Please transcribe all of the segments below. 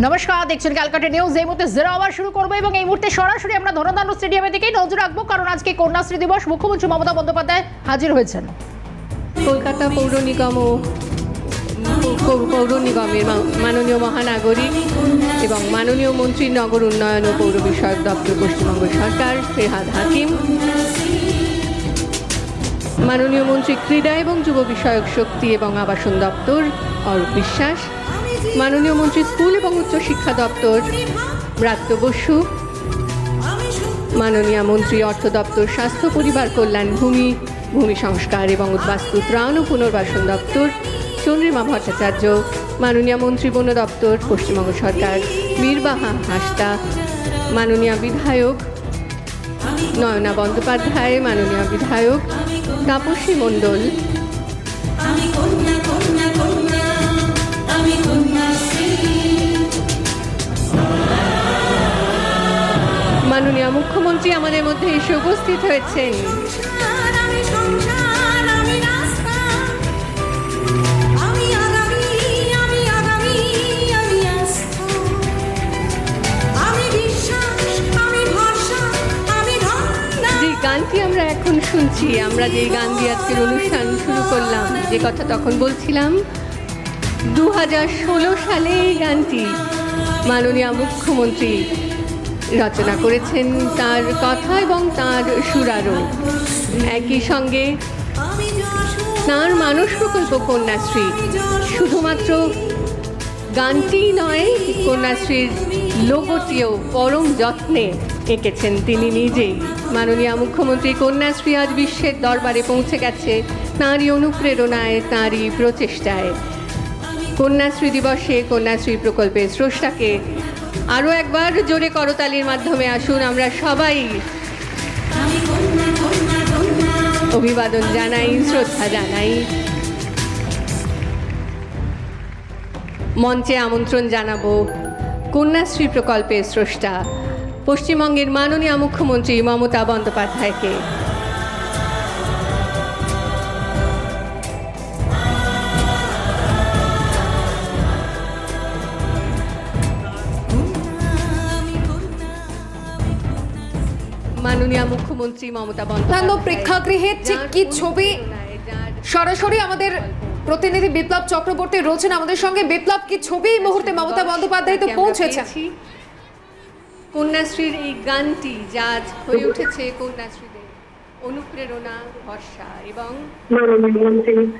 নমস্কার, দেখছেন ক্যালকাটা নিউজ। এই মুহূর্তে জেরা আবার শুরু করব এবং এই মুহূর্তে সরাসরি আমরা ধনদান্য স্টেডিয়ামের দিকেই নজর রাখব, কারণ আজকে কন্যাশ্রী দিবস। মুখ্যমন্ত্রী মমতা বন্দ্যোপাধ্যায় হাজির হয়েছেন। কলকাতা পৌর নিগম ও পৌর নিগমের মাননীয় মহানাগরিক এবং মাননীয় মন্ত্রী নগর উন্নয়ন ও পৌর বিষয়ক দপ্তর পশ্চিমবঙ্গ সরকার ফেহাদ হাকিম, মাননীয় মন্ত্রী ক্রীড়া এবং যুব বিষয়ক শক্তি এবং আবাসন দপ্তর অরূপ বিশ্বাস মাননীয় মন্ত্রী স্কুল এবং উচ্চ শিক্ষা দপ্তর ব্রাত্য বসু, মাননীয় মন্ত্রী অর্থ দপ্তর, স্বাস্থ্য, পরিবার কল্যাণ, ভূমি ভূমি সংস্কার এবং উদ্বাস্তু ত্রাণ ও পুনর্বাসন দপ্তর, চন্দ্রিমা ভট্টাচার্য, মাননীয় মন্ত্রী বন দপ্তর, পশ্চিমবঙ্গ সরকার, বীরবাহা হাসদা, মাননীয় বিধায়ক নয়না বন্দ্যোপাধ্যায়, মাননীয় বিধায়ক তাপসী মণ্ডল মাননীয় মুখ্যমন্ত্রী আমাদের মধ্যে এসে উপস্থিত হয়েছেন। গানটি আমরা এখন শুনছি আমরা যে গান দিয়ে আজকের অনুষ্ঠান শুরু করলাম যে কথা তখন বলছিলাম দু হাজার ষোলো সালে এই গানটি মাননীয় মুখ্যমন্ত্রী রচনা করেছেন তার কথা এবং তার সুরারও একই সঙ্গে তাঁর মানস প্রকল্প কন্যাশ্রী। শুধুমাত্র গানটিই নয়, কন্যাশ্রীর লোগোটিও পরম যত্নে এঁকেছেন তিনি নিজেই। মাননীয় মুখ্যমন্ত্রী কন্যাশ্রী আজ বিশ্বের দরবারে পৌঁছে গেছে তাঁরই অনুপ্রেরণায়, তাঁরই প্রচেষ্টায়। কন্যাশ্রী দিবসে কন্যাশ্রী প্রকল্পের স্রষ্টাকে আরও একবার জোরে করতালির মাধ্যমে আসুন আমরা সবাই। অভিবাদন জানাই, শ্রদ্ধা জানাই। মঞ্চে আমন্ত্রণ জানাব কন্যাশ্রী প্রকল্পের স্রষ্টা, পশ্চিমবঙ্গের মাননীয় মুখ্যমন্ত্রী মমতা বন্দ্যোপাধ্যায়কে। মাননীয় মুখ্যমন্ত্রী মমতা বন্দ্যোপাধ্যায়। প্রেক্ষাগৃহের ঠিক কি ছবি? সরাসরি আমাদের প্রতিনিধি বিপ্লব চক্রবর্তী রয়েছেন আমাদের সঙ্গে। বিপ্লব কি ছবি এই মুহূর্তে মমতা বন্দ্যোপাধ্যায় তো পৌঁছেছেন কন্যাশ্রীর এই গানটি যা আজ হয়ে উঠেছে কন্যাশ্রীদের অনুপ্রেরণা ভরসা এবং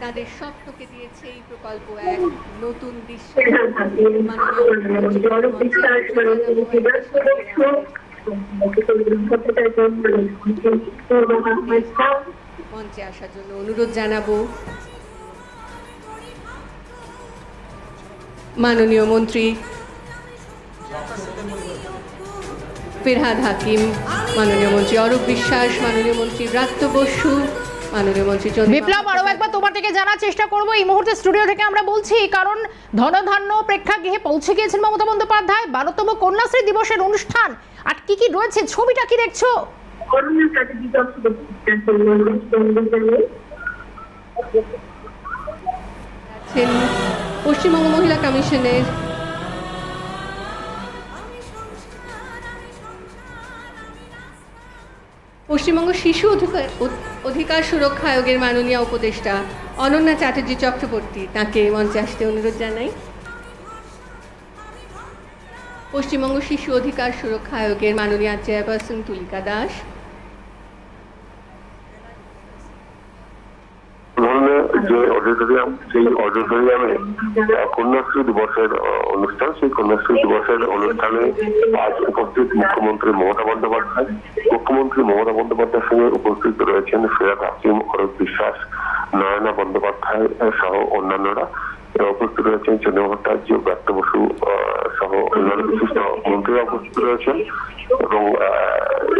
তাদের স্বপ্নকে দিয়েছে এই প্রকল্প এক নতুন দৃশ্য মঞ্চে আসার জন্য অনুরোধ জানাব। মাননীয় মন্ত্রী ফিরহাদ হাকিম, মাননীয় মন্ত্রী অরূপ বিশ্বাস, মাননীয় মন্ত্রী ব্রাত্য বসু মাননীয় মন্ত্রী বিপ্লব আরও একবার তোমার থেকে জানার চেষ্টা করব। এই মুহূর্তে স্টুডিও থেকে আমরা বলছি কারণ ধনধান্য প্রেক্ষাগৃহে পৌঁছে গিয়েছেন মমতা বন্দ্যোপাধ্যায়। বারোতম কন্যাশ্রী দিবসের অনুষ্ঠান। আর কি কি রয়েছে? ছবিটা কি দেখছ? পশ্চিমবঙ্গ মহিলা কমিশনের পশ্চিমবঙ্গ শিশু অধিকার অধিকার সুরক্ষা আয়োগের মাননীয় উপদেষ্টা অনন্যা চ্যাটার্জি চক্রবর্তী তাকে মঞ্চে আসতে অনুরোধ জানাই। পশ্চিমবঙ্গ শিশু অধিকার সুরক্ষা আয়োগের মাননীয় চেয়ারপারসন তুলিকা দাস ধরনের যে অডিটোরিয়াম সেই অডিটোরিয়ামে কন্যাশ্রী দিবসের অনুষ্ঠান, সেই কন্যাশ্রী দিবসের অনুষ্ঠানে আজ উপস্থিত মুখ্যমন্ত্রী মমতা বন্দ্যোপাধ্যায়। মুখ্যমন্ত্রী মমতা বন্দ্যোপাধ্যায়ের সঙ্গে উপস্থিত রয়েছেন সৈয়দ হাকিম অরূপ বিশ্বাস নয়না বন্দ্যোপাধ্যায় সহ অন্যান্যরা। উপস্থিত রয়েছেন চন্দ্র ভট্টাচার্য ব্রাত্য বসু সহ অন্যান্য বিশিষ্ট মন্ত্রীরা উপস্থিত রয়েছেন। এবং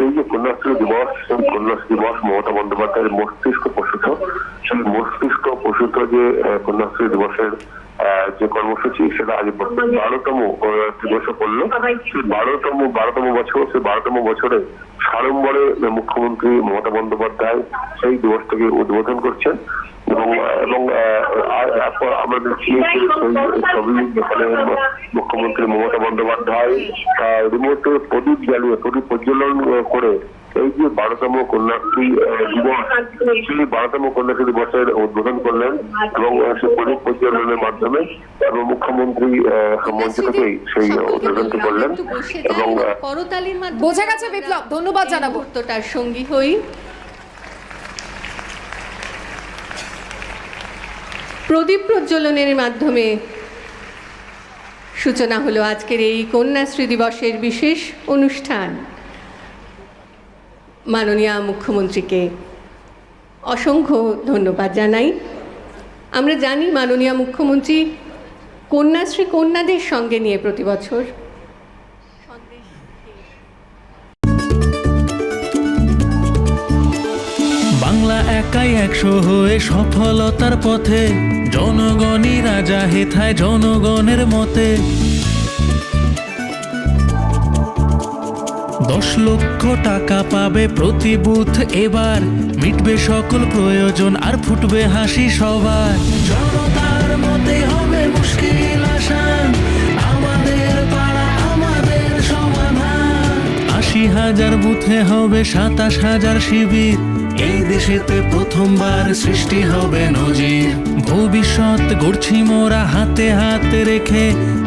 এই যে কন্যাশ্রী দিবস কন্যাশ্রী দিবস মমতা বন্দ্যোপাধ্যায়ের মস্তিষ্ক প্রসূত। সেই মস্তিষ্ক প্রসূত যে কন্যাশ্রী দিবসের যে কর্মসূচি, সেটা আজ বারোতম দিবসে পড়ল। সেই বারোতম বারোতম বছর, সেই বারোতম বছরে সাড়ম্বরে মুখ্যমন্ত্রী মমতা বন্দ্যোপাধ্যায় সেই দিবসটাকে উদ্বোধন করছেন। এবং এবং আহ, আমরা দেখছি ছবি যেখানে মুখ্যমন্ত্রী মমতা বন্দ্যোপাধ্যায় রিমোটে প্রদীপ জ্বালিয়ে প্রদীপ প্রজ্বলন করে এই যে বারোতম কন্যাশ্রী দিবস সেই বারোতম কন্যাশ্রী দিবসের উদ্বোধন করলেন এবং সেই প্রদীপ প্রজ্বলনের মাধ্যমে এবং মুখ্যমন্ত্রী আহ, মঞ্চ থেকেই সেই উদ্বোধনটি করলেন এবং বোঝা গেছে বিপ্লব ধন্যবাদ জানাব। মুহূর্তটার সঙ্গী হই। প্রদীপ প্রজ্বলনের মাধ্যমে। সূচনা হলো আজকের এই কন্যাশ্রী দিবসের বিশেষ অনুষ্ঠান। মাননীয় মুখ্যমন্ত্রীকে অসংখ্য ধন্যবাদ জানাই। আমরা জানি মাননীয় মুখ্যমন্ত্রী কন্যাশ্রী কন্যাদের সঙ্গে নিয়ে প্রতি বছর একাই একশো হয়ে সফলতার পথে। জনগণই রাজা হেথায় জনগণের মতে। দশ লক্ষ টাকা পাবে প্রতি বুথ এবার। মিটবে সকল প্রয়োজন আর ফুটবে হাসি সবার। জনতার মতে হবে মুশকিল আসান। আমাদের পাড়া, আমাদের সমাধান। আশি হাজার বুথে হবে সাতাশ হাজার শিবির। এই দেশেতে প্রথমবার সৃষ্টি হবে নজির। ভবিষ্যৎ গড়ছি মোরা হাতে হাতে রেখে,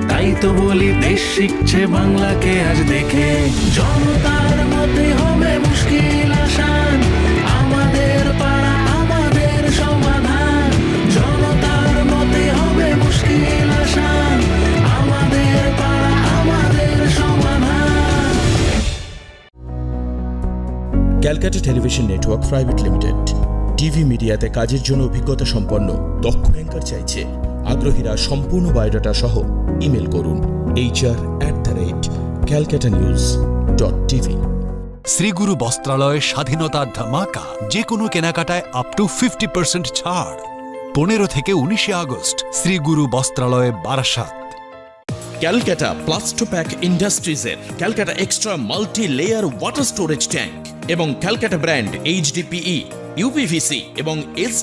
তাই তো বলি দেশ শিখছে বাংলাকে আজ দেখে। জনতার মতে Calcutta television network private limited. TV মিডিয়াতে কাজের জন্য অভিজ্ঞতা সম্পন্ন, দক্ষ অ্যাঙ্কার চাইছে। আগ্রহীরা সম্পূর্ণ বায়োডাটা সহ ইমেল করুন HR at the rate Calcutta news dot TV Shriguru Bastralaya স্বাধীনতা ধামাকা যে কোনো কেনাকাটায় আপ টু ফিফটি পার্সেন্ট ছাড়। পনেরো থেকে উনিশে আগস্ট শ্রীগুরু বস্ত্রালয়ে Barasat. Calcutta Plastopack ইন্ডাস্ট্রিজের Calcutta extra multi layer water storage tank এবং ক্যালকাটা ব্র্যান্ড এইচডিপিই ইউপিভিসি এবং এস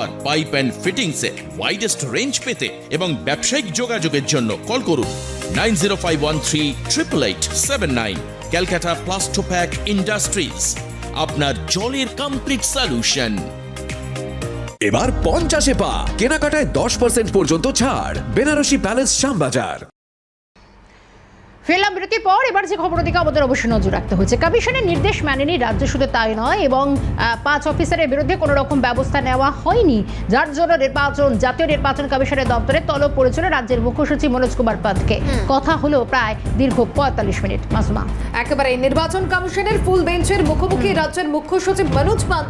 আর পাইপ অ্যান্ড ফিটিংসের ওয়াইডেস্ট রেঞ্জ পেতে এবং ব্যবসায়িক যোগাযোগের জন্য কল করুন nine zero five one three triple eight seven nine Calcutta Plastopack industries আপনার জলের কমপ্লিট সলিউশন এবার পঞ্চাশে পা, কেনাকাটায় দশ পার্সেন্ট পর্যন্ত ছাড়, বেনারসি প্যালেস শ্যামবাজার। ফেরলাম বিরতির পর এবার যে খবর দিকে আমাদের অবশ্যই নজর রাখতে হচ্ছে কমিশনের নির্দেশ মানেনি রাজ্য শুধু তাই নয় এবং পাঁচ অফিসারের বিরুদ্ধে কোনো রকম ব্যবস্থা নেওয়া হয়নি। যার জন্য নির্বাচন জাতীয় নির্বাচন কমিশনের দপ্তরে তলব পড়েছিল রাজ্যের মুখ্য সচিব মনোজ কুমার পাধকে কথা হলো প্রায় দীর্ঘ পঁয়তাল্লিশ মিনিট। মাসুমা। একেবারে নির্বাচন কমিশনের ফুল বেঞ্চের মুখোমুখি রাজ্যের মুখ্য সচিব মনোজ পান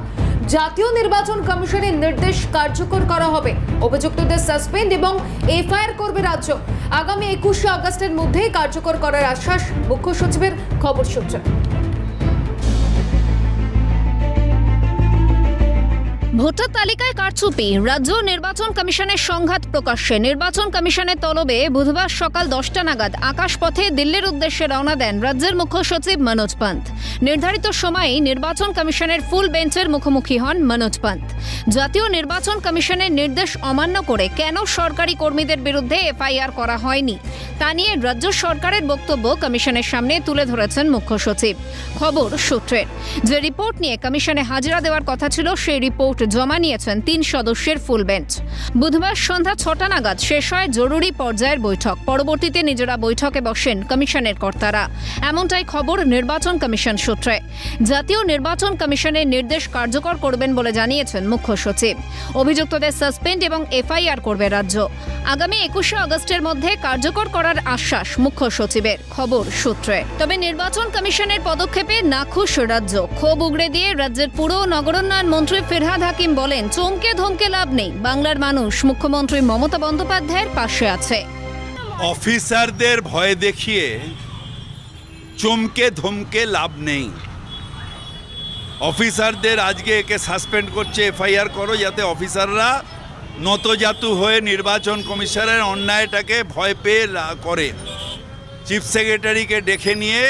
জাতীয় নির্বাচন কমিশনের নির্দেশ কার্যকর করা হবে। অভিযুক্তদের সাসপেন্ড এবং এফআইআর করবে রাজ্য। আগামী একুশে আগস্টের মধ্যে কার্যকর করার আশ্বাস মুখ্য সচিবের খবর সূত্রে। ভোটার তালিকায় কারচুপি। রাজ্য নির্বাচন কমিশনের সংঘাত প্রকাশ্যে। নির্বাচন কমিশনের তলবে বুধবার সকাল দশটা নাগাদ আকাশপথে দিল্লির উদ্দেশ্যে রওনা দেন রাজ্যের মুখ্য সচিব মনোজ পান্ত। নির্ধারিত সময়েই নির্বাচন কমিশনের ফুল বেঞ্চের মুখোমুখি হন মনোজ পান্ত। জাতীয় নির্বাচন কমিশনের নির্দেশ অমান্য করে কেন সরকারি কর্মীদের বিরুদ্ধে এফআইআর করা হয়নি, তা নিয়ে রাজ্য সরকারের বক্তব্য কমিশনের সামনে তুলে ধরেছেন মুখ্য সচিব। খবর সূত্রের। যে রিপোর্ট নিয়ে কমিশনে হাজিরা দেওয়ার কথা ছিল, সেই রিপোর্ট জমা নিয়েছেন তিন সদস্যের ফুল বেঞ্চ। বুধবার সন্ধ্যা ছটা নাগাদ শেষ হয় জরুরি পর্যায়ের বৈঠক। পরবর্তীতে নিজেরা বৈঠকে বসেন কমিশনের কর্তারা। এমনটাই খবর নির্বাচন কমিশন সূত্রে। জাতীয় নির্বাচন কমিশনের নির্দেশ কার্যকর করবেন বলে জানিয়েছেন মুখ্য সচিব। অভিযুক্তদের সাসপেন্ড এবং এফআইআর করবে রাজ্য। আগামী একুশে আগস্টের মধ্যে কার্যকর করার আশ্বাস মুখ্য সচিবের খবর সূত্রে। তবে নির্বাচন কমিশনের পদক্ষেপে নাখুশ রাজ্য। ক্ষোভ উগড়ে দিয়ে রাজ্যের পুর নগরোন্নয়ন মন্ত্রী ফিরহাদ হাকিম বলেন, চমকে ধমকে লাভ নেই। বাংলার মানুষ মুখ্যমন্ত্রী মমতা বন্দ্যোপাধ্যায়ের পাশে আছে। অফিসারদের ভয় দেখিয়ে চমকে ধমকে লাভ নেই। অফিসারদের আজকে একে সাসপেন্ড করছে এফআইআর করো, যাতে অফিসাররা নতজাতু হয়ে নির্বাচন কমিশনের অন্যায়টাকে ভয় পেয়ে করে। চিফ সেক্রেটারিকে ডেকে নিয়ে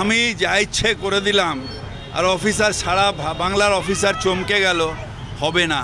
আমি যা ইচ্ছে করে দিলাম। আর অফিসার সারা বাংলার অফিসার চমকে গেল হবে না।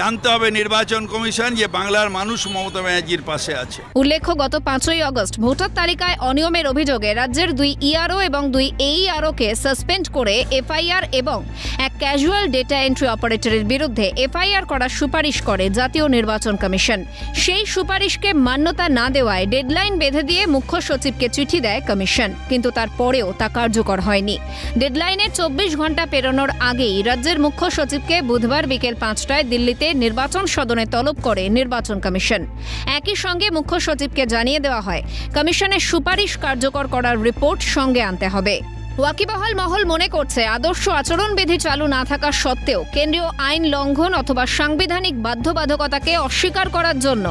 জানতে হবে, নির্বাচন কমিশন যে বাংলার মানুষ মমতা ব্যানার্জির পাশে আছে। উল্লেখ্য, গত পাঁচই আগস্ট ভোটার তালিকায় অনিয়মের অভিযোগে রাজ্যের দুই ইআরও এবং দুই এইআরওকে সাসপেন্ড করে এফআইআর এবং এক ক্যাজুয়াল ডেটা এন্ট্রি অপারেটরের বিরুদ্ধে এফআইআর করার সুপারিশ করে জাতীয় নির্বাচন কমিশন। সেই সুপারিশকে মান্যতা না দেওয়ায় ডেডলাইন বেঁধে দিয়ে মুখ্য সচিবকে চিঠি দেয় কমিশন, কিন্তু তারপরেও তা কার্যকর হয়নি। ডেডলাইনের চব্বিশ ঘণ্টা পেরোনোর আগেই রাজ্যের মুখ্য সচিবকে বুধবার বিকেল পাঁচটায় দিল্লিতে নির্বাচন সদনে তলব করে নির্বাচন কমিশন। একই সঙ্গে মুখ্য সচিবকে জানিয়ে দেওয়া হয়, কমিশনের সুপারিশ কার্যকর করার রিপোর্ট সঙ্গে আনতে হবে। ওয়াকিবহাল মহল মনে করছে, আদর্শ আচরণবিধি চালু না থাকা সত্ত্বেও কেন্দ্রীয় আইন লঙ্ঘন অথবা সাংবিধানিক বাধ্যবাধকতাকে অস্বীকার করার জন্য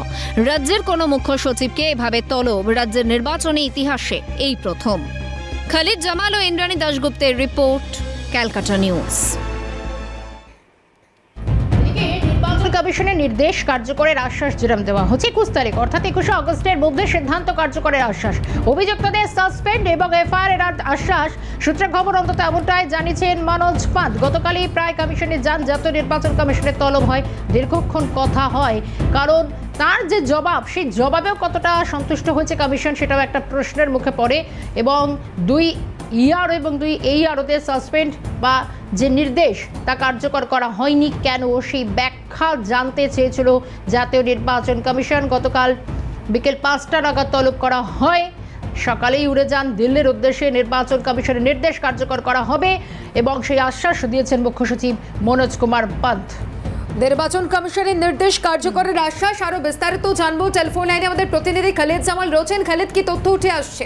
রাজ্যের কোনো মুখ্য সচিবকে এভাবে তলব, রাজ্যের নির্বাচনী ইতিহাসে এই প্রথম। খালিদ জামাল ও ইন্দ্রাণী দাশগুপ্তের রিপোর্ট, ক্যালকাটা নিউজ। কমিশনের নির্দেশ কার্যকরের আশ্বাস যেরম দেওয়া হচ্ছে। একুশ তারিখ, অর্থাৎ একুশে আগস্টের মধ্যে সিদ্ধান্ত কার্যকরের আশ্বাস। অভিযুক্তদের সাসপেন্ড এবং এফআইআর এর আশ্বাস। সূত্রে খবর, অন্তত এমনটাই জানিয়েছেন মনোজ পান্ত গতকালই প্রায় কমিশনে যান জাতীয় নির্বাচন কমিশনের তলব হয়। দীর্ঘক্ষণ কথা হয়। কারণ তার যে জবাব, সেই জবাবেও কতটা সন্তুষ্ট হয়েছে কমিশন, সেটাও একটা প্রশ্নের মুখে পড়ে। এবং দুই ইয়ার এবং দুই এই আরোতে সাসপেন্ড বা যে নির্দেশ, তা কার্যকর করা হয়নি কেন? সেই ব্যাখ্যা জানতে চেয়েছিল জাতীয় নির্বাচন কমিশন। গতকাল বিকেল পাঁচটা নাগাদ তলব করা হয়। সকালেই উড়ে যান দিল্লির উদ্দেশ্যে নির্বাচন কমিশনের নির্দেশ কার্যকর করা হবে এবং সেই আশ্বাস দিয়েছেন মুখ্য সচিব মনোজ কুমার পান্ত নির্বাচন কমিশনের নির্দেশ কার্যকরের আশ্বাস আরও বিস্তারিত জানব। টেলিফোন লাইনে আমাদের প্রতিনিধি খালিদ জামাল রয়েছেন। খালিদ, কি তথ্য উঠে আসছে?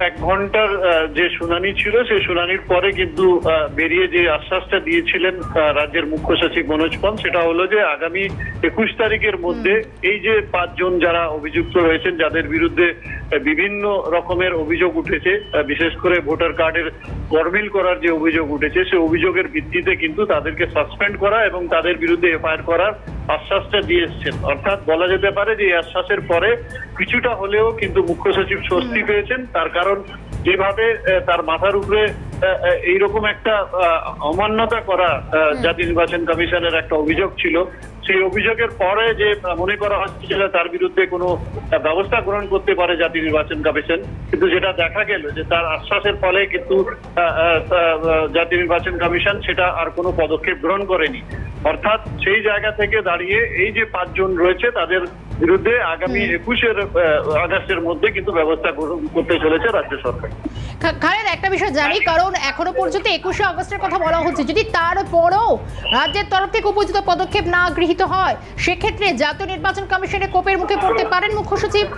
এক ঘণ্টার যে শুনানি ছিল সে শুনানির পরে কিন্তু আহ, বেরিয়ে যে আশ্বাসটা দিয়েছিলেন রাজ্যের মুখ্য সচিব মনোজ পান সেটা হলো যে আগামী একুশ তারিখের মধ্যে এই যে পাঁচজন যারা অভিযুক্ত রয়েছেন যাদের বিরুদ্ধে বিভিন্ন রকমের অভিযোগ উঠেছে বিশেষ করে ভোটার কার্ডের গরমিল করার যে অভিযোগ উঠেছে সে অভিযোগের ভিত্তিতে কিন্তু তাদেরকে সাসপেন্ড করা এবং তাদের বিরুদ্ধে এফআইআর করার আশ্বাসটা দিয়ে এসছেন। অর্থাৎ বলা যেতে পারে যে এই আশ্বাসের পরে কিছুটা হলেও কিন্তু মুখ্য সচিব স্বস্তি পেয়েছেন। তার কারণ যেভাবে তার মাথার উপরে এইরকম একটা অমান্যতা করা জাতীয় নির্বাচন কমিশনের একটা অভিযোগ ছিল সেই অভিযোগের পরে যে মনে করা হচ্ছে যে তার বিরুদ্ধে কোনো ব্যবস্থা গ্রহণ করতে পারে জাতীয় নির্বাচন কমিশন, কিন্তু যেটা দেখা গেল যে তার আশ্বাসের ফলে কিন্তু জাতীয় নির্বাচন কমিশন সেটা আর কোনো পদক্ষেপ গ্রহণ করেনি। অর্থাৎ সেই জায়গা থেকে দাঁড়িয়ে এই যে পাঁচজন রয়েছে তাদের বিরুদ্ধে আগামী একুশের আগস্টের মধ্যে কিন্তু ব্যবস্থা গ্রহণ করতে চলেছে রাজ্য সরকার। খালেদ একটা বিষয় জানি কারণ এখনও পর্যন্ত একুশে আগস্টের কথা বলা হচ্ছে। যদি তারপরও রাজ্যের তরফ থেকে উপযুক্ত পদক্ষেপ না গৃহীত হয় সেক্ষেত্রে জাতীয় নির্বাচন কমিশনের কোপের মুখে পড়তে পারেন মুখ্য সচিব?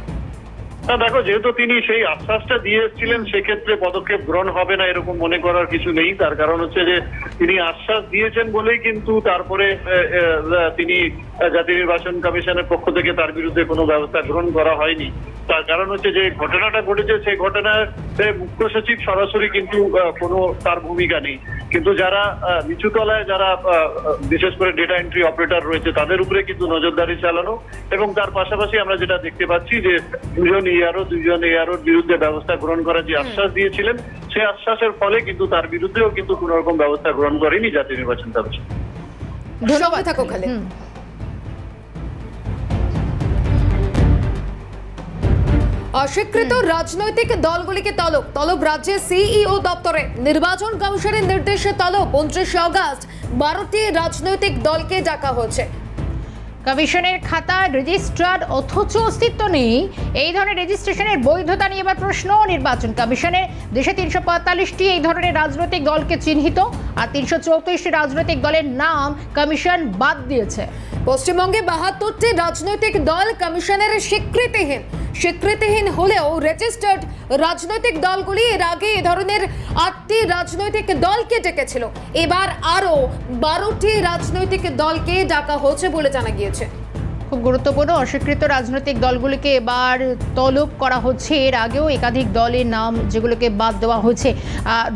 না, দেখো, যেহেতু তিনি সেই আশ্বাসটা দিয়ে এসেছিলেন, সেক্ষেত্রে পদক্ষেপ গ্রহণ হবে না এরকম মনে করার কিছু নেই। তার কারণ হচ্ছে যে, তিনি আশ্বাস দিয়েছেন বলেই কিন্তু তারপরে তিনি জাতীয় নির্বাচন কমিশনের পক্ষ থেকে তার বিরুদ্ধে কোনো ব্যবস্থা গ্রহণ করা হয়নি। তার কারণ হচ্ছে যে, ঘটনাটা ঘটেছে, সেই ঘটনায় মুখ্য সচিব সরাসরি কিন্তু কোনো তার ভূমিকা নেই। কিন্তু যারা নিচুতলায় যারা বিশেষ করে ডেটা এন্ট্রি অপারেটর রয়েছে, তাদের উপরে কিন্তু নজরদারি চালানো এবং তার পাশাপাশি আমরা যেটা দেখতে পাচ্ছি যে দুজন ইয়ারও দুজন এয়ারোর বিরুদ্ধে ব্যবস্থা গ্রহণ করার যে আশ্বাস দিয়েছিলেন সেই আশ্বাসের ফলে কিন্তু তার বিরুদ্ধেও কিন্তু কোনো রকম ব্যবস্থা গ্রহণ করেনি জাতীয় নির্বাচন কমিশন। ধন্যবাদ। থাকো হুম। অস্বীকৃত রাজনৈতিক দলগুলিকে তলব। তলব রাজ্যের সিইও দপ্তরে নির্বাচন কমিশনের নির্দেশে তলব। উনত্রিশে অগস্ট বারোটি রাজনৈতিক দলকে ডাকা হয়েছে। কমিশনের খাতা, রেজিস্ট্রার অথচ অস্তিত্ব নেই। এই ধরনের রেজিস্ট্রেশনের বৈধতা নিয়ে এবার প্রশ্ন নির্বাচন কমিশনের। দেশে তিনশো পঁয়তাল্লিশটি এই ধরনের রাজনৈতিক দলকে চিহ্নিত। আর তিনশো চৌত্রিশটি রাজনৈতিক দলের নাম কমিশন বাদ দিয়েছে। পশ্চিমবঙ্গে বাহাত্তরটি রাজনৈতিক দল কমিশনের স্বীকৃতিহীন। স্বীকৃতিহীন হলেও রেজিস্টার্ড রাজনৈতিক দলগুলি এর আগে এ ধরনের আটটি রাজনৈতিক দলকে ডেকেছিল। এবার আরও বারোটি রাজনৈতিক দলকে ডাকা হয়েছে বলে জানা গিয়েছে। খুব গুরুত্বপূর্ণ। অস্বীকৃত রাজনৈতিক দলগুলিকে এবার তলব করা হচ্ছে। এর আগেও একাধিক দলের নাম যেগুলোকে বাদ দেওয়া হয়েছে।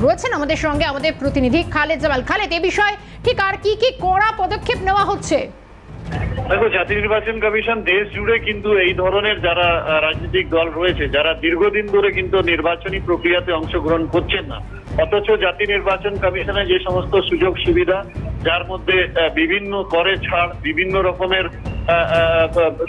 রয়েছেন আমাদের সঙ্গে আমাদের প্রতিনিধি খালেদ জামাল। খালেদ, এ বিষয়ে ঠিক আর কি কি কড়া পদক্ষেপ নেওয়া হচ্ছে? দেখো জাতীয় নির্বাচন কমিশন দেশ জুড়ে কিন্তু এই ধরনের যারা রাজনৈতিক দল রয়েছে যারা দীর্ঘদিন ধরে কিন্তু নির্বাচনী প্রক্রিয়াতে অংশগ্রহণ করছেন না। অথচ জাতীয় নির্বাচন কমিশনের যে সমস্ত সুযোগ সুবিধা যার মধ্যে বিভিন্ন করে ছাড় বিভিন্ন রকমের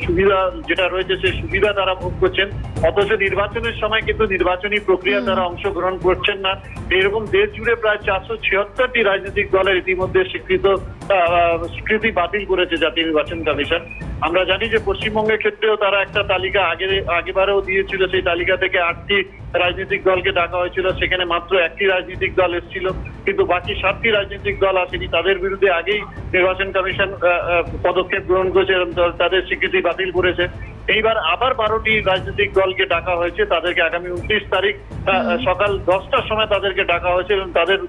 সুবিধা যেটা রয়েছে সেই সুবিধা তারা ভোগ করছেন। অথচ নির্বাচনের সময় কিন্তু নির্বাচনী প্রক্রিয়া তারা অংশগ্রহণ করছেন না। এরকম দেশ জুড়ে প্রায় চারশো ছিয়াত্তরটি রাজনৈতিক দলের ইতিমধ্যে স্বীকৃত স্বীকৃতি বাতিল করেছে জাতীয় নির্বাচন কমিশন আমরা জানি যে পশ্চিমবঙ্গের ক্ষেত্রেও তারা একটা তালিকা আগে আগেবারেও দিয়েছিল। সেই তালিকা থেকে আটটি রাজনৈতিক দলকে ডাকা হয়েছিল। সেখানে মাত্র একটি রাজনৈতিক দল এসেছিল। কিন্তু বাকি সাতটি রাজনৈতিক দল আসেনি। তাদের বিরুদ্ধে আগেই নির্বাচন কমিশন পদক্ষেপ গ্রহণ করেছে এবং তাদের স্বীকৃতি বাতিল করেছে। এইবার আবার বারোটি রাজনৈতিক দলকে ডাকা হয়েছে। তাদেরকে আগামী উনত্রিশ তারিখ সকাল দশটার সময় তাদেরকে ডাকা হয়েছে এবং তাদের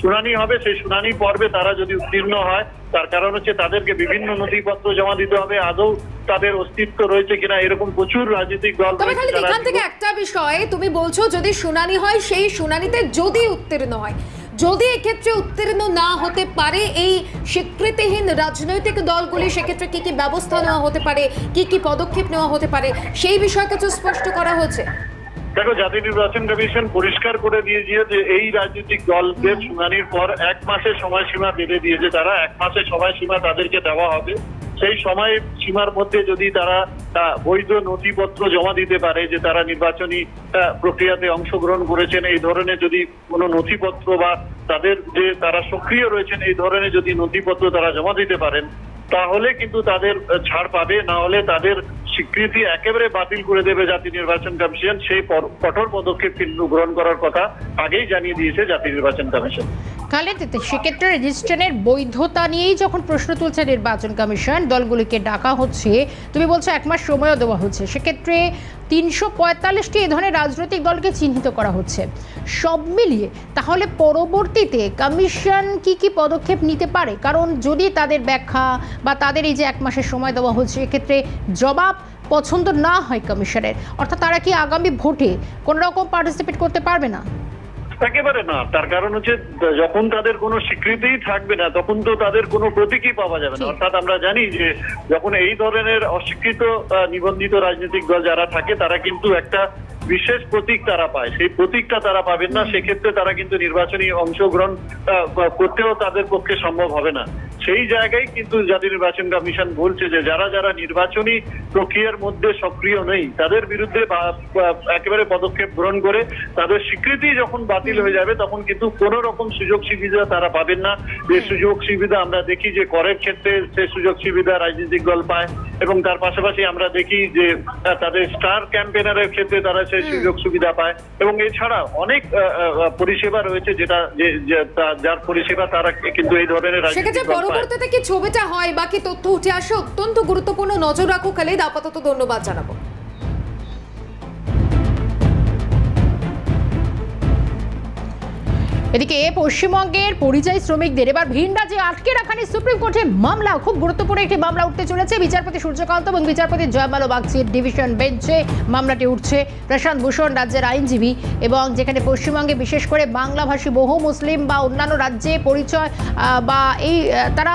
শুনানি হবে। সেই শুনানি পর্বে তারা যদি উত্তীর্ণ হয় তার কারণ হচ্ছে তাদেরকে বিভিন্ন নথিপত্র জমা দিতে হবে। আদৌ তাদের অস্তিত্ব রয়েছে কিনা এরকম প্রচুর রাজনৈতিক দল তবে খালি এখান থেকে একটা বিষয় তুমি বলছো যদি শুনানি হয় সেই শুনানিতে যদি উত্তীর্ণ হয়। যদি এক্ষেত্রে উত্তীর্ণ না হতে পারে এই স্বীকৃতিহীন রাজনৈতিক দলগুলি সেক্ষেত্রে কি কি ব্যবস্থা নেওয়া হতে পারে কি কি পদক্ষেপ নেওয়া হতে পারে সেই বিষয়ে কিছু স্পষ্ট করা হয়েছে। দেখো, জাতীয় নির্বাচন কমিশন পরিষ্কার করে দিয়েছে যে এই রাজনৈতিক দলদের শুনানির পর এক মাসের সময়সীমা বেঁধে দিয়েছে তারা। এক মাসের সময়সীমা তাদেরকে দেওয়া হবে। সেই সময় সীমার মধ্যে যদি তারা বৈধ নথিপত্র জমা দিতে পারে যে তারা নির্বাচনী প্রক্রিয়াতে অংশগ্রহণ করেছেন, এই ধরনের যদি কোনো নথিপত্র বা তাদের যে তারা সক্রিয় রয়েছেন, এই ধরনের যদি নথিপত্র তারা জমা দিতে পারেন, তাহলে কিন্তু তাদের ছাড় পাবে। না হলে তাদের স্বীকৃতি একেবারে বাতিল করে দেবে জাতীয় নির্বাচন কমিশন, সেই কঠোর পদক্ষেপ কিন্তু গ্রহণ করার কথা আগেই জানিয়ে দিয়েছে জাতীয় নির্বাচন কমিশন। খালেদ সেক্ষেত্রে রেজিস্ট্রেশনের বৈধতা নিয়েই যখন প্রশ্ন তুলছে নির্বাচন কমিশন, দলগুলিকে ডাকা হচ্ছে, তুমি বলছো এক মাস সময়ও দেওয়া হচ্ছে। সেক্ষেত্রে তিনশো পঁয়তাল্লিশটি এ ধরনের রাজনৈতিক দলকে চিহ্নিত করা হচ্ছে। সব মিলিয়ে তাহলে পরবর্তীতে কমিশন কি কি পদক্ষেপ নিতে পারে? কারণ যদি তাদের ব্যাখ্যা বা তাদের এই যে এক মাসের সময় দেওয়া হচ্ছে, এক্ষেত্রে জবাব পছন্দ না হয় কমিশনের। অর্থাৎ তারা কি আগামী ভোটে কোনো রকম পার্টিসিপেট করতে পারবে না? একেবারে না। তার কারণ হচ্ছে যখন তাদের কোনো স্বীকৃতিই থাকবে না তখন তো তাদের কোনো প্রতীকই পাওয়া যাবে না। অর্থাৎ আমরা জানি যে যখন এই ধরনের অস্বীকৃত নিবন্ধিত রাজনৈতিক দল যারা থাকে তারা কিন্তু একটা বিশেষ প্রতীক তারা পায়। সেই প্রতীকটা তারা পাবেন না সেক্ষেত্রে তারা কিন্তু নির্বাচনী অংশগ্রহণ করতেও তাদের পক্ষে সম্ভব হবে না। সেই জায়গায় কিন্তু জাতীয় নির্বাচন কমিশন বলছে যে যারা যারা নির্বাচনী প্রক্রিয়ার মধ্যে সক্রিয় নেই তাদের বিরুদ্ধে একেবারে পদক্ষেপ গ্রহণ করে তাদের স্বীকৃতি যখন বাতিল হয়ে যাবে তখন কিন্তু কোনো রকম সুযোগ সুবিধা তারা পাবেন না। যে সুযোগ সুবিধা আমরা দেখি যে করের ক্ষেত্রে সে সুযোগ সুবিধা রাজনৈতিক দল পায় এবং তার পাশাপাশি আমরা দেখি যে তাদের স্টার ক্যাম্পেনারের ক্ষেত্রে তারা সেই সুযোগ সুবিধা পায়। এবং এছাড়া অনেক পরিষেবা রয়েছে যেটা যার পরিষেবা তারা কিন্তু এই ধরনের সেক্ষেত্রে পরবর্তীতে কি ছবিটা হয় বাকি তথ্য উঠে আসে অত্যন্ত গুরুত্বপূর্ণ নজর রাখো খালিদ। আপাতত ধন্যবাদ জানাব। এদিকে পশ্চিমবঙ্গের পরিযায়ী শ্রমিকদের এবার ভিন রাজ্যে আটকে রাখা নিয়ে সুপ্রিম কোর্টে মামলা। খুব গুরুত্বপূর্ণ একটি মামলা উঠতে চলেছে। বিচারপতি সূর্যকান্ত এবং বিচারপতি জয়মালো বাগচির ডিভিশন বেঞ্চে মামলাটি উঠছে। প্রশান্ত ভূষণ রাজ্যের আইনজীবী এবং যেখানে পশ্চিমবঙ্গে বিশেষ করে বাংলাভাষী বহু মুসলিম বা অন্যান্য রাজ্যে পরিচয় বা এই তারা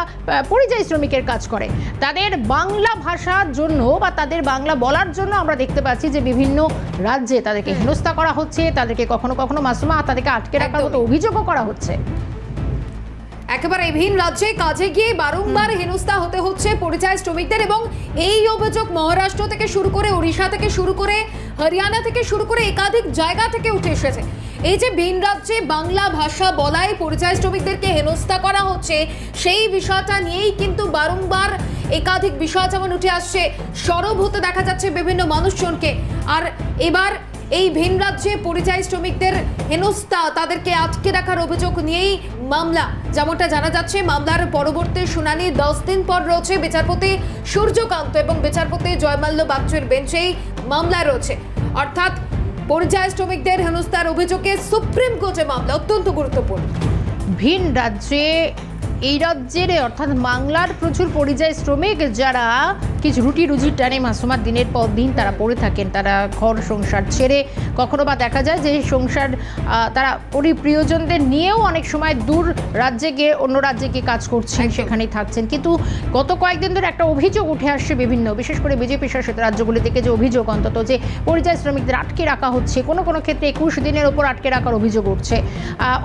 পরিযায়ী শ্রমিকের কাজ করে। তাদের বাংলা ভাষার জন্য বা তাদের বাংলা বলার জন্য আমরা দেখতে পাচ্ছি যে বিভিন্ন রাজ্যে তাদেরকে হেনস্থা করা হচ্ছে। তাদেরকে কখনো কখনো মাসুমা তাদেরকে আটকে রাখার মতো একদমই। অভিযোগও করা হচ্ছে। একেবারে ভিন রাজ্যে কাজে গিয়ে বারংবার হেনস্থা হতে হচ্ছে পরিযায়ী শ্রমিকদের এবং এই অভিযোগ মহারাষ্ট্র থেকে শুরু করে ওড়িশা থেকে শুরু করে হরিয়ানা থেকে শুরু করে একাধিক জায়গা থেকে উঠে এসেছে। এই যে ভিন রাজ্যে বাংলা ভাষা বলায় পরিযায়ী শ্রমিকদেরকে হেনস্থা করা হচ্ছে, সেই বিষয়টা নিয়েই কিন্তু বারংবার একাধিক বিষয় যেমন উঠে আসছে, সরব হতে দেখা যাচ্ছে বিভিন্ন মানুষজনকে। আর এবার এই ভিন রাজ্যে পরিযায়ী শ্রমিকদের হেনস্থা, তাদেরকে আটকে রাখার অভিযোগ নিয়েই মামলা। যেমনটা জানা যাচ্ছে, মামলার পরবর্তী শুনানি দশ দিন পর রয়েছে। বিচারপতি সূর্যকান্ত এবং বিচারপতি জয়মাল্য বাগচুর বেঞ্চেই মামলা রয়েছে। অর্থাৎ, পরিযায়ী শ্রমিকদের হেনস্থার অভিযোগে সুপ্রিম কোর্টে মামলা অত্যন্ত গুরুত্বপূর্ণ। ভিন রাজ্যে এই রাজ্যের অর্থাৎ বাংলার প্রচুর পরিযায়ী শ্রমিক যারা কিছু রুটি রুজির টানে মাসুমার দিনের পর দিন তারা পড়ে থাকেন তারা ঘর সংসার ছেড়ে কখনো বা দেখা যায় যে সংসার তারা পরি প্রিয়জনদের নিয়েও অনেক সময় দূর রাজ্যে গিয়ে অন্য রাজ্যে গিয়ে কাজ করছেন সেখানেই থাকছেন। কিন্তু গত কয়েকদিন ধরে একটা অভিযোগ উঠে আসছে বিভিন্ন বিশেষ করে বিজেপি শাসিত রাজ্যগুলি থেকে যে অভিযোগ অন্তত যে পরিযায়ী শ্রমিকদের আটকে রাখা হচ্ছে কোনো কোনো ক্ষেত্রে একুশ দিনের ওপর আটকে রাখার অভিযোগ উঠছে।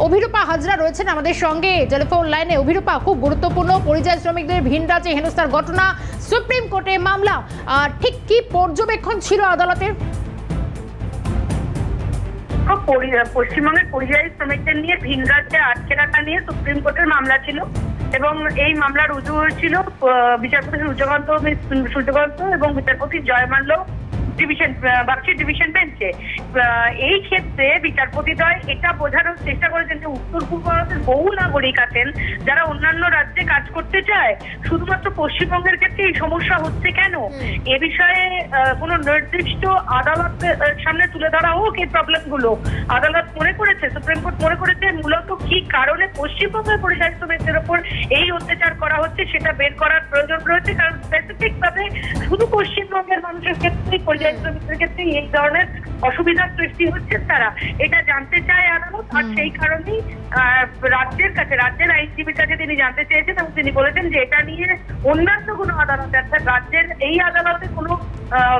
অভিরূপা হাজরা রয়েছেন আমাদের সঙ্গে টেলিফোন লাইনে। অভিরূপা অভিরূপা খুব গুরুত্বপূর্ণ। পরিযায়ী শ্রমিকদের ভিন রাজ্যে হেনস্থার ঘটনা। সুপ্রিম কোর্টে মামলা। ঠিক কি পর্যবেক্ষণ ছিল আদালতের? পশ্চিমবঙ্গের পরিযায়ী শ্রমিকদের নিয়ে ভিন রাজ্যে আটকে রাখা নিয়ে সুপ্রিম কোর্টের মামলা ছিল। এবং এই মামলা রুজু হয়েছিল বিচারপতি সূর্যকান্ত সূর্যকান্ত এবং বিচারপতি জয়মাল্য ডিভিশন বাক্সি ডিভিশন বেঞ্চে এই ক্ষেত্রে বিচারপতিদ্বয় এটা বোঝানোর চেষ্টা করেছেন যে উত্তর পূর্ব ভারতের বহু নাগরিক আছেন যারা অন্যান্য রাজ্যে কাজ করতে চায়। শুধুমাত্র পশ্চিমবঙ্গের ক্ষেত্রে এই সমস্যা হচ্ছে কেন? এ বিষয়ে কোনো নির্দিষ্ট আদালত সামনে তুলে ধরা হোক এই প্রবলেমগুলো আদালত মনে করেছে সুপ্রিম কোর্ট মনে করেছে মূলত কি কারণে পশ্চিমবঙ্গের পরিযায়ী শ্রমিকদের ওপর এই অত্যাচার করা হচ্ছে সেটা বের করার প্রয়োজন রয়েছে কারণ স্পেসিফিক ভাবে শুধু পশ্চিমবঙ্গের মানুষের ক্ষেত্রে পর্যায় শ্রমিকদের ক্ষেত্রে এই ধরনের অসুবিধার সৃষ্টি হচ্ছে তারা। এটা জানতে চায় আদালত আর সেই কারণেই আহ, রাজ্যের কাছে রাজ্যের আইনজীবীর কাছে তিনি জানতে চেয়েছেন এবং তিনি বলেছেন যে এটা নিয়ে অন্যান্য কোনো আদালতে অর্থাৎ রাজ্যের এই আদালতে কোনো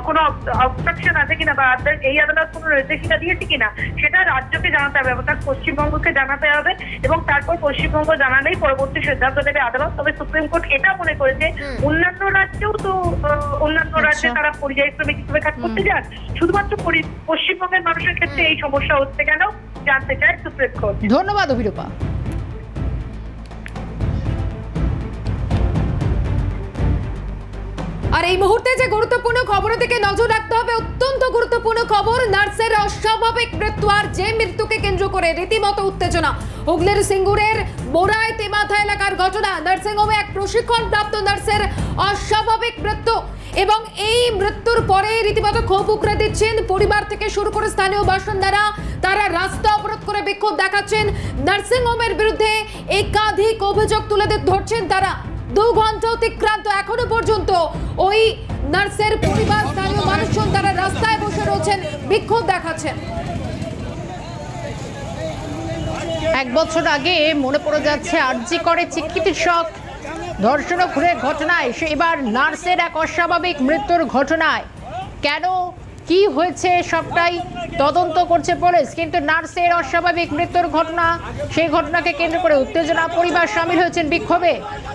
কোনো অবস্ট্রাকশন আছে কিনা বা এই আদালত কোনো নির্দেশিকা দিয়েছে কিনা সেটা রাজ্যকে জানাতে হবে অর্থাৎ পশ্চিমবঙ্গকে জানাতে হবে এবং তারপর পশ্চিমবঙ্গ জানালেই পরবর্তী সিদ্ধান্ত দেবে আদালত। তবে সুপ্রিম কোর্ট এটা মনে করেছে অন্যান্য রাজ্যেও তো অন্যান্য রাজ্যে তারা পরিযায়ী শ্রমিক হিসেবে কাজ করতে যান। শুধুমাত্র পশ্চিমবঙ্গের মানুষের ক্ষেত্রে এই সমস্যা হচ্ছে কেন? জানতে চায় সুপ্রিম কোর্ট। ধন্যবাদ অভিরূপা। আর এই মুহূর্তে যে গুরুত্বপূর্ণ খবরের দিকে নজর রাখতে হবে, অত্যন্ত গুরুত্বপূর্ণ খবর, নার্সের অস্বাভাবিক মৃত্যু আর যে মৃত্যুকে কেন্দ্র করে রীতিমতো উত্তেজনা। হুগলির সিঙ্গুরের মোড়ায় তেমাথা এলাকার ঘটনা, নার্সিং হোমে এক প্রশিক্ষণ প্রাপ্ত নার্সের অস্বাভাবিক মৃত্যু এবং এই মৃত্যুর পরে রীতিমতো ক্ষোভ উকড়ে দিচ্ছেন পরিবার থেকে শুরু করে স্থানীয় বাসিন্দারা। তারা রাস্তা অবরোধ করে বিক্ষোভ দেখাচ্ছেন। নার্সিং হোমের বিরুদ্ধে একাধিক অভিযোগ তুলে ধরছেন তারা। দু ঘণ্টা অতিক্রান্ত এখনও পর্যন্ত ওই নার্সের পরিবার, স্থানীয় মানুষজন তারা রাস্তায় বসে রয়েছেন, বিক্ষোভ দেখাচ্ছেন। এক বছর আগে মনে পড়ে যাচ্ছে আরজি করে চিকিৎসক। ধর্ষণ খুনের ঘটনায়, সে এবার নার্সের এক অস্বাভাবিক মৃত্যুর ঘটনায়। কেন কি হয়েছে সবটাই তদন্ত করছে পুলিশ, কিন্তু নার্সের অস্বাভাবিক মৃত্যুর ঘটনা, সেই ঘটনাকে কেন্দ্র করে উত্তেজনা, পরিবার সামিল হয়েছেন বিক্ষোভে।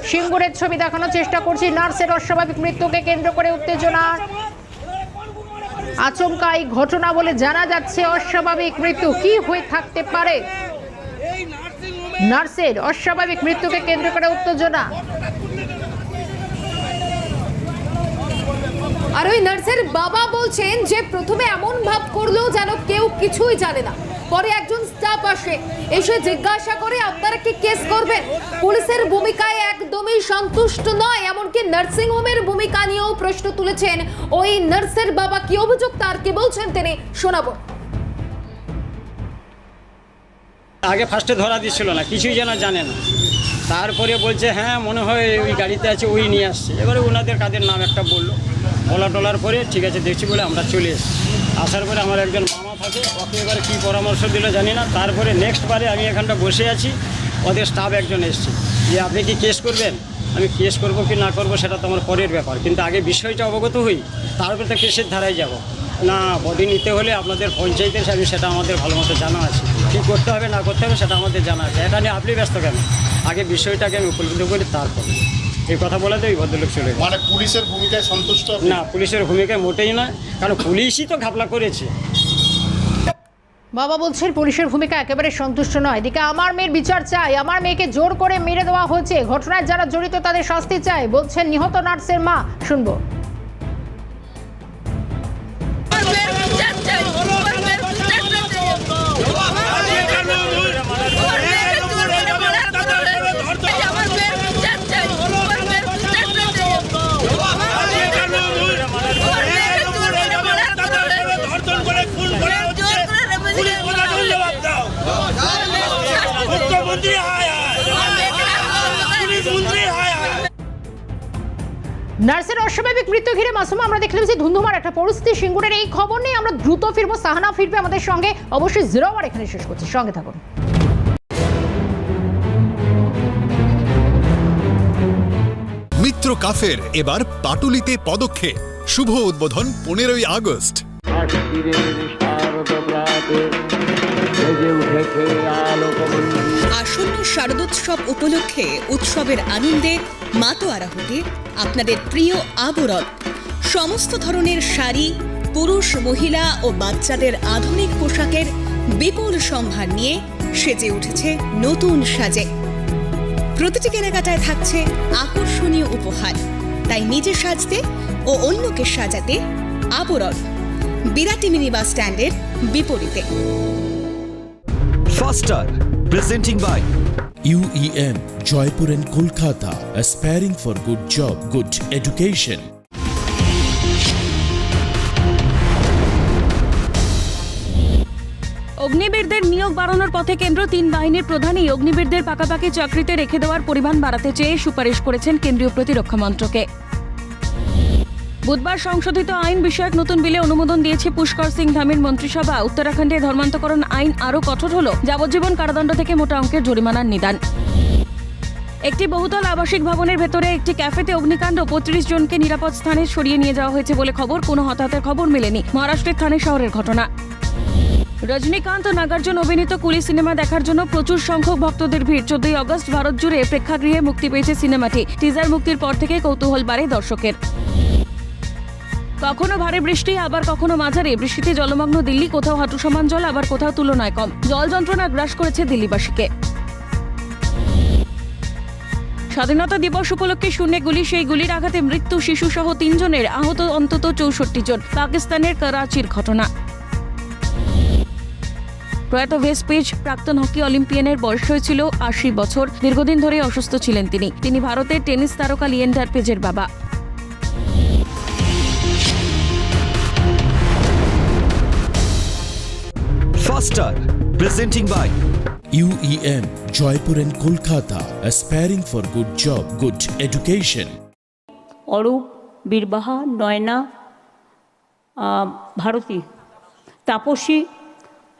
সিঙ্গুরের ছবি দেখানোর চেষ্টা করছি, নার্সের অস্বাভাবিক মৃত্যুকে কেন্দ্র করে উত্তেজনা। আচমকা এই ঘটনা বলে জানা যাচ্ছে অস্বাভাবিক মৃত্যু কি হয়ে থাকতে পারে? নার্সের অস্বাভাবিক মৃত্যুকে কেন্দ্র করে উত্তেজনা। আর ওই নার্সের বাবা বলছেন যে প্রথমে এমন ভাব করল যেন কেউ কিছুই জানে না। পরে একজন স্টাফ আসে, এসে জিজ্ঞাসা করে, আপনারা কি কেস করবেন? পুলিশের ভূমিকায় একদমই সন্তুষ্ট নয়, এমনকি নার্সিং হোমের ভূমিকা নিয়েও প্রশ্ন তুলেছেন। ওই নার্সের বাবা কি অভিযোগ? তার কি বলছেন তিনি? শোনাবো। আগে ফার্স্টে ধরা দিচ্ছিল না, কিছুই যেন জানে না। তারপরে বলছে হ্যাঁ মনে হয় ওই গাড়িতে আছে, ওই নিয়ে আসছে। এবারে ওনাদের কাদের নাম একটা বলল। বলা টলার পরে ঠিক আছে, দেখছি বলে আমরা চলে এসেছি। আসার পরে আমার একজন মামা থাকে, ওকে এবারে কী পরামর্শ দিল জানি না। তারপরে নেক্সট বারে আমি এখানটা বসে আছি, ওদের স্টাফ একজন এসছে। যে, আপনি কি কেস করবেন? আমি কেস করব কি না করব সেটা তো আমার পরের ব্যাপার। কিন্তু আগে বিষয়টা অবগত হই, তারপরে তো কেসের ধারায় যাব। না বডি নিতে হলে আপনাদের পঞ্চায়েতের সাথে সেটা আমাদের ভালো মতো জানা আছে। কী করতে হবে, না করতে হবে সেটা আমাদের জানা আছে। এটা নিয়ে আপনি ব্যস্ত কেন? আগে বিষয়টাকে আমি উপলব্ধ করি, তারপরে। এই কথা বলে ওই ভদ্রলোক চলে মানে পুলিশের ভূমিকায় সন্তুষ্ট না পুলিশের ভূমিকায় মোটেই না কারণ পুলিশই তো ঘাপলা করেছে। বাবা বলছেন পুলিশের ভূমিকা একেবারে সন্তুষ্ট নয়। এদিকে আমার মেয়ের বিচার চাই আমার মেয়েকে জোর করে মেরে দেওয়া হয়েছে। ঘটনায় যারা জড়িত তাদের শাস্তি চাই বলছেন নিহত নার্সের মা। শুনব। নার্সের অস্বাভাবিক মৃত্যু ঘিরে মাসুমা আমরা দেখলাম যে ধুন্ধুমার একটা পরিস্থিতি সিঙ্গুরের এই খবর নিয়ে আমরা দ্রুত ফিরবো। সাহানা ফিরবে আমাদের সঙ্গে। অবশ্যই জিরো আওয়ার এখানে শেষ করছি। সঙ্গে থাকুন। মিত্র কাফের এবার পাটুলিতে পদক্ষেপ। শুভ উদ্বোধন পনেরোই আগস্ট। আসন্ন শারদোৎসব উপলক্ষে উৎসবের আনন্দে মাতোয়ারা হতে আপনাদের প্রিয় আবরণ। সমস্ত ধরনের শাড়ি, পুরুষ, মহিলা ও বাচ্চাদের আধুনিক পোশাকের বিপুল সম্ভার নিয়ে সেজে উঠেছে নতুন সাজে। প্রতিটি কেনাকাটায় থাকছে আকর্ষণীয় উপহার। তাই নিজে সাজতে ও অন্যকে সাজাতে আবরণ বিরাটি মিনি বাস স্ট্যান্ডের বিপরীতে। Faster presenting by UEM Jaipur and Kolkata, aspiring for good job, good education. অগ্নিবীরদের নিয়োগ বাড়ানোর পথে কেন্দ্র তিন বাহিনীর প্রধানই অগ্নিবীরদের পাকাপাকি চাকরিতে রেখে দেওয়ার পরিমাণ বাড়াতে চেয়ে সুপারিশ করেছেন কেন্দ্রীয় প্রতিরক্ষা মন্ত্রকে বুধবার সংশোধিত আইন বিষয়ক নতুন বিলে অনুমোদন দিয়েছে পুষ্কর সিং ধামির মন্ত্রিসভা। উত্তরাখণ্ডে ধর্মান্তকরণ আইন আরও কঠোর হল। যাবজ্জীবন কারাদণ্ড থেকে মোটা অঙ্কের জরিমানার নিদান। একটি বহুতল আবাসিক ভবনের ভেতরে একটি ক্যাফেতে অগ্নিকাণ্ড। পঁয়ত্রিশ জনকে নিরাপদ স্থানে সরিয়ে নিয়ে যাওয়া হয়েছে বলে খবর। কোনো হতাহতের খবর মেলেনি। মহারাষ্ট্রের থানে শহরের ঘটনা। রজনীকান্ত নাগার্জুন অভিনীত কুলি সিনেমা দেখার জন্য প্রচুর সংখ্যক ভক্তদের ভিড়। চোদ্দই অগস্ট ভারত জুড়ে প্রেক্ষাগৃহে মুক্তি পেয়েছে সিনেমাটি। টিজার মুক্তির পর থেকে কৌতূহল বাড়ে দর্শকের। কখনো ভারী বৃষ্টি, আবার কখনো মাঝারি। বৃষ্টিতে জলমগ্ন দিল্লি, কোথাও হাঁটু সমান জল, আবার কোথাও তুলনায় কম। জল যন্ত্রণা গ্রাস করেছে দিল্লিবাসীকে। স্বাধীনতা দিবস উপলক্ষে শূন্যে গুলি, সেই গুলির আঘাতে মৃত্যু শিশুসহ তিনজনের, আহত অন্তত চৌষট্টি জন। পাকিস্তানের করাচির ঘটনা। প্রয়াত ভেস্ট পেজ, প্রাক্তন হকি অলিম্পিয়ানের বয়স হয়েছিল আশি বছর। দীর্ঘদিন ধরে অসুস্থ ছিলেন তিনি। তিনি ভারতের টেনিস তারকা লিয়েন্ডার পেজের বাবা। Faster presenting by UEM Jaipur and Kolkata, aspiring for good job, good education. Arup Birbaha Nayana Bharati Tapasi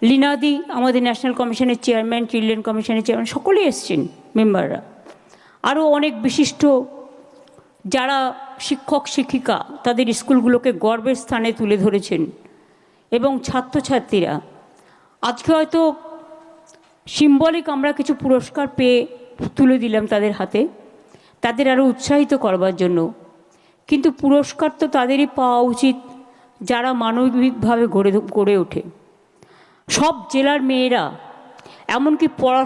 লীনাদি আমাদের ন্যাশনাল কমিশনের চেয়ারম্যান চিলড্রেন কমিশনের চেয়ারম্যান সকলেই এসছেন মেম্বাররা আরও অনেক বিশিষ্ট যারা শিক্ষক শিক্ষিকা তাদের স্কুলগুলোকে গর্বের স্থানে তুলে ধরেছেন এবং ছাত্রছাত্রীরা আজকে হয়তো সিম্বলিক আমরা কিছু পুরস্কার পেয়ে তুলে দিলাম তাদের হাতে, তাদের আরও উৎসাহিত করবার জন্য। কিন্তু পুরস্কার তো তাদেরই পাওয়া উচিত যারা মানবিকভাবে গড়ে গড়ে ওঠে। সব জেলার মেয়েরা, এমনকি পড়া